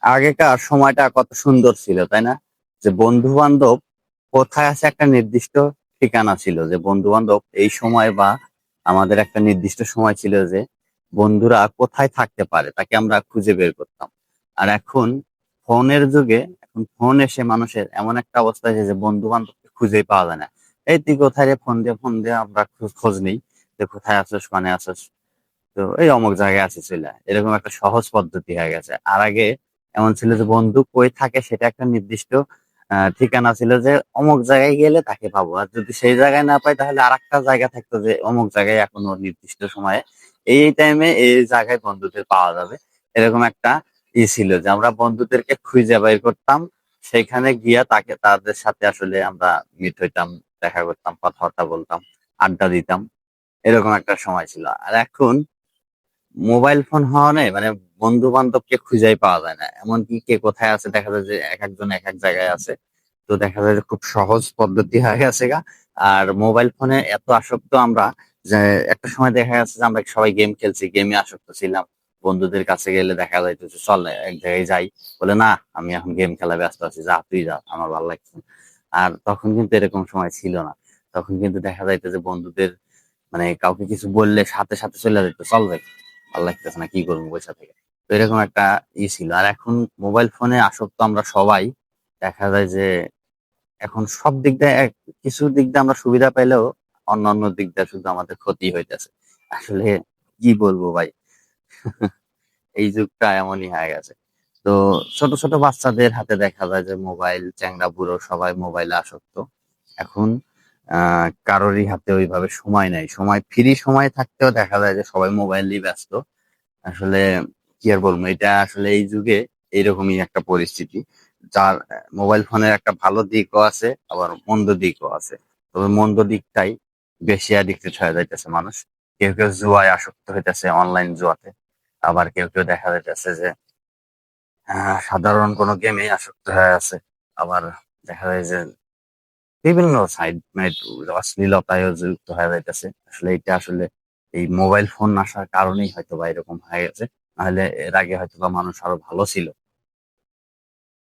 আগেকার সময়টা কত সুন্দর ছিল, তাই না? যে বন্ধু বান্ধব কোথায় আছে একটা নির্দিষ্ট ঠিকানা ছিল, যে বন্ধু বান্ধব এই সময় বা আমাদের একটা নির্দিষ্ট সময় ছিল যে বন্ধুরা কোথায় থাকতে পারে, তাকে আমরা খুঁজে বের করতাম। আর এখন ফোনের যুগে, এখন ফোন এসে মানুষের এমন একটা অবস্থা যে বন্ধু বান্ধবকে খুঁজেই পাওয়া যায় না। এই তুই কোথায় রে? ফোন দিয়ে ফোন দিয়ে আমরা খোঁজ- নেই। যে কোথায় আছিস মানে আছিস? তো এই অমুক জায়গায় আছে চলে এরকম একটা সহজ পদ্ধতি হয়ে গেছে। আর আগে এমন ছিল যে বন্ধু কই থাকে সেটা একটা নির্দিষ্ট ঠিকানা ছিল যে অমুক জায়গায় গেলে তাকে পাবো। আর যদি সেই জায়গায় না পাই তাহলে আর একটা জায়গা থাকতো যে অমুক জায়গায় এখনও নির্দিষ্ট সময়ে। এই টাইমে এই জায়গায় বন্ধুদের পাওয়া যাবে। এরকম একটা ই ছিল যে আমরা বন্ধুদেরকে খুঁজে বের করতাম। সেখানে গিয়া তাকে, তাদের সাথে আসলে আমরা মিট হইতাম, দেখা করতাম, কথাবার্তা বলতাম, আড্ডা দিতাম। এরকম একটা সময় ছিল। আর এখন মোবাইল ফোন হওয়া নেই মানে বন্ধু বান্ধবকে খুঁজেই পাওয়া যায় না। এমনকি কে কোথায় আছে দেখা যায় যে এক একজন এক এক জায়গায় আছে। তো দেখা যায় যে খুব সহজ পদ্ধতি হয়ে গেছে গা। আর মোবাইল ফোনে এত আসক্ত আমরা যে একটা সময় দেখা যাচ্ছে যে আমরা সবাই গেম খেলছি, গেমে আসক্ত ছিলাম। বন্ধুদের কাছে গেলে দেখা যাইতো যে, চল এক জায়গায় যাই। বলে, না, আমি এখন গেম খেলা ব্যস্ত আছি, যা, তুই যা, আমার ভালো লাগছে আর তখন কিন্তু এরকম সময় ছিল না। তখন কিন্তু দেখা যাইতো যে বন্ধুদের মানে কাউকে কিছু বললে সাথে সাথে চলে যেত চল ভাই ভালো লাগতেছে না, কি করব পয়সা থেকে? এরকম একটা ই ছিল। আর এখন মোবাইল ফোনে আসক্ত আমরা সবাই। দেখা যায় যে এখন সব দিক দিয়ে কিছু দিক দিয়ে আমরা সুবিধা পাইলেও অন্যান্য দিক দিয়ে শুধু আমাদের ক্ষতি হইতেছে। আসলে কি বলব ভাই? এই যুগটা এমনই হয়ে গেছে। তো ছোট ছোট বাচ্চাদের হাতে দেখা যায় যে মোবাইল চ্যাংরা বুড়ো সবাই মোবাইলে আসক্ত। এখন কারোরই হাতে ওইভাবে সময় নাই। সময় ফ্রি সময় থাকতেও দেখা যায় যে সবাই মোবাইলই ব্যস্ত। আসলে কি আর বলব, এটা আসলে এই যুগে এইরকমই একটা পরিস্থিতি। যার মোবাইল ফোনের একটা ভালো দিকও আছে, আবার মন্দ দিকও আছে। তবে মন্দ দিকটাই বেশি অ্যাডিক্টেড হয়ে যাইতেছে মানুষ। কেউ কেউ জুয়ায় আসক্ত হইতেছে অনলাইন জুয়াতে। আবার কেউ কেউ দেখা যাইতেছে যে সাধারণ কোনো গেমে আসক্ত হয়ে আছে। আবার দেখা যায় যে, বিভিন্ন সাইড অশ্লীলতায়ও যুক্ত হয়ে যাইতেছে। আসলে এটা আসলে এই মোবাইল ফোন আসার কারণেই হয়তো বা এরকম হয়ে গেছে। নাহলে এর আগে হয়তো বা মানুষ আরও ভালো ছিল।